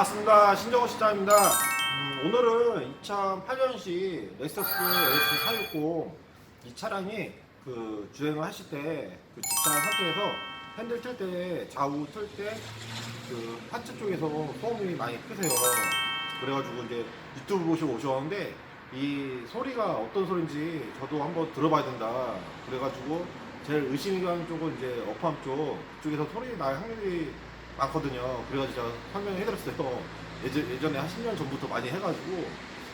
안녕하십니까 신정호 시장입니다. 음, 오늘은 2008년식 렉서스 LS 460 이 차량이 그 주행을 하실 때 그 주차 상태에서 핸들 틀 때 좌우 틀 때 그 하체 쪽에서 소음이 많이 크세요. 그래가지고 이제 유튜브 보시고 오셨는데 이 소리가 어떤 소리인지 저도 한번 들어봐야 된다. 그래가지고 제일 의심이 가는 쪽은 이제 어팜 쪽 그쪽에서 소리 날 확률이 많거든요. 그래가지고 제가 설명을 해드렸어요. 예전, 예전에 한 10년 전부터 많이 해가지고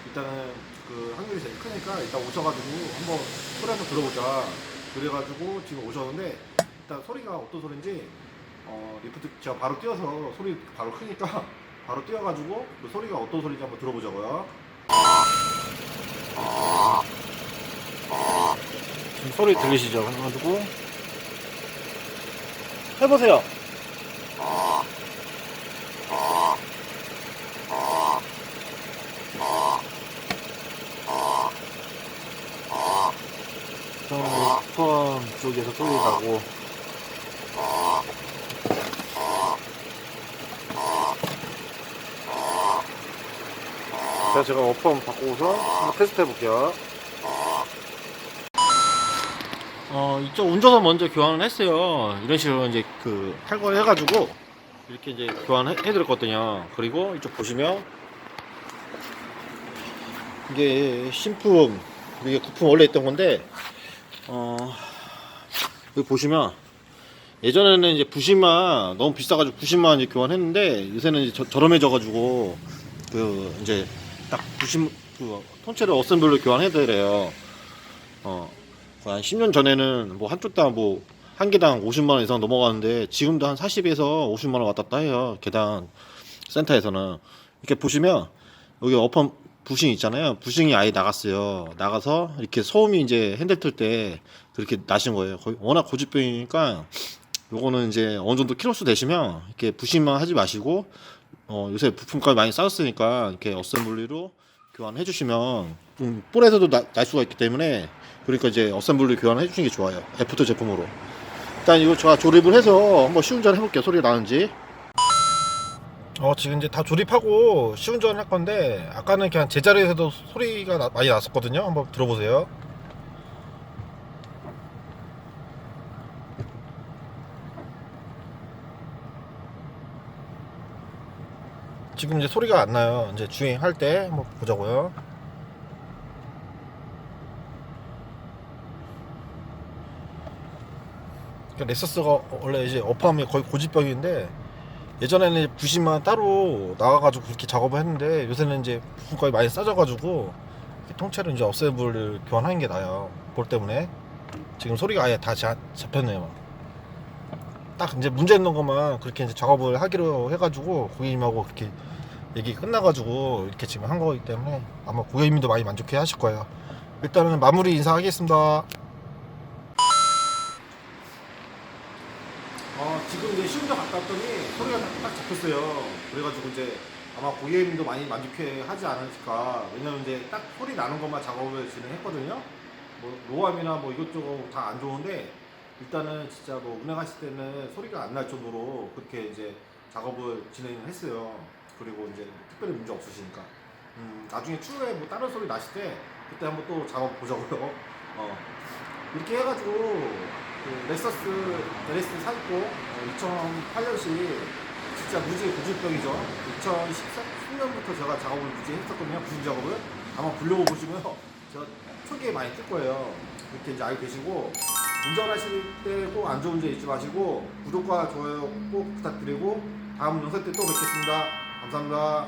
일단은 그 확률이 제일 크니까 일단 오셔가지고 한번 소리 한번 들어보자. 그래가지고 지금 오셨는데 일단 소리가 어떤 소리인지 어, 리프트 제가 바로 뛰어서 소리 바로 크니까 바로 뛰어가지고 그 소리가 어떤 소리인지 한번 들어보자고요. 지금 소리 들리시죠? 그래가지고 해보세요. 포함 쪽에서 소리 나고 자 제가 어펌 바꾸고서 한번 테스트 해볼게요 어, 이쪽 운전선 먼저 교환을 했어요. 이런 식으로 이제 그 탈거를 해가지고 이렇게 이제 교환을 해- 해드렸거든요. 그리고 이쪽 보시면 이게 신품, 이게 부품 원래 있던 건데, 어, 여기 보시면 예전에는 이제 부심만 너무 비싸가지고 부심만 이제 교환했는데 요새는 이제 저, 저렴해져가지고 그 이제 딱 부심 그 통째로 어셈블로 교환해드려요. 어, 한 10년 전에는 뭐 한쪽 다뭐 한 개당 50만 원 이상 넘어가는데 지금도 한 40에서 50만 원 왔다 갔다 해요. 개당 센터에서는 이렇게 보시면 여기 어펌 부싱 있잖아요. 부싱이 아예 나갔어요. 나가서 이렇게 소음이 이제 핸들 틀 때 그렇게 나신 거예요. 거의 워낙 고집병이니까 요거는 이제 어느 정도 키로수 되시면 이렇게 부싱만 하지 마시고 어, 요새 부품값이 많이 싸졌으니까 이렇게 어셈블리로 교환해 주시면 음, 볼에서도 나- 날 수가 있기 때문에 그러니까 이제 어셈블리 교환해 주시는 게 좋아요. 애프터 제품으로. 일단 이거 제가 조립을 해서 한번 시운전 해볼게요. 소리가 나는지. 어 지금 이제 다 조립하고 시운전 할 건데 아까는 그냥 제자리에서도 소리가 나- 많이 났었거든요. 한번 들어보세요. 지금 이제 소리가 안 나요. 이제 주행할 때 한번 보자고요. 그러니까 렉서스가 원래 이제 어팜이 거의 고집병인데 예전에는 부심만 따로 나와가지고 그렇게 작업을 했는데 요새는 이제 부품값이 많이 싸져가지고 통째로 이제 어셈블을 교환하는 게 나아요. 볼 때문에 지금 소리가 아예 다 자- 잡혔네요. 딱 이제 문제 있는 것만 그렇게 이제 작업을 하기로 해가지고 고객님하고 그렇게 얘기 끝나가지고 이렇게 지금 한 거기 때문에 아마 고객님도 많이 만족해 하실 거예요. 일단은 마무리 인사하겠습니다. 어, 지금 왔더니 소리가 딱, 딱 잡혔어요. 그래가지고 이제 아마 고객님도 많이 만족해 하지 않을까. 왜냐면 이제 딱 소리 나는 것만 작업을 진행했거든요. 뭐 로함이나 뭐 이것저것 다 안 좋은데 일단은 진짜 뭐 운행하실 때는 소리가 안 날 정도로 그렇게 이제 작업을 진행을 했어요. 그리고 이제 특별히 문제 없으시니까. 음, 나중에 추후에 뭐 다른 소리 나실 때 그때 한번 또 작업 보자고요. 어. 이렇게 해가지고 그 렉서스 LS 460 2008년식 진짜 무지 고질병이죠. 2013년부터 제가 작업을 무지 했었거든요. 부신 작업을 아마 블로그 보시면 제가 초기에 많이 뜰 거예요. 이렇게 이제 알고 계시고 운전하실 때 꼭 안전운전 잊지 마시고 구독과 좋아요 꼭 부탁드리고 다음 영상 때 또 뵙겠습니다. 감사합니다.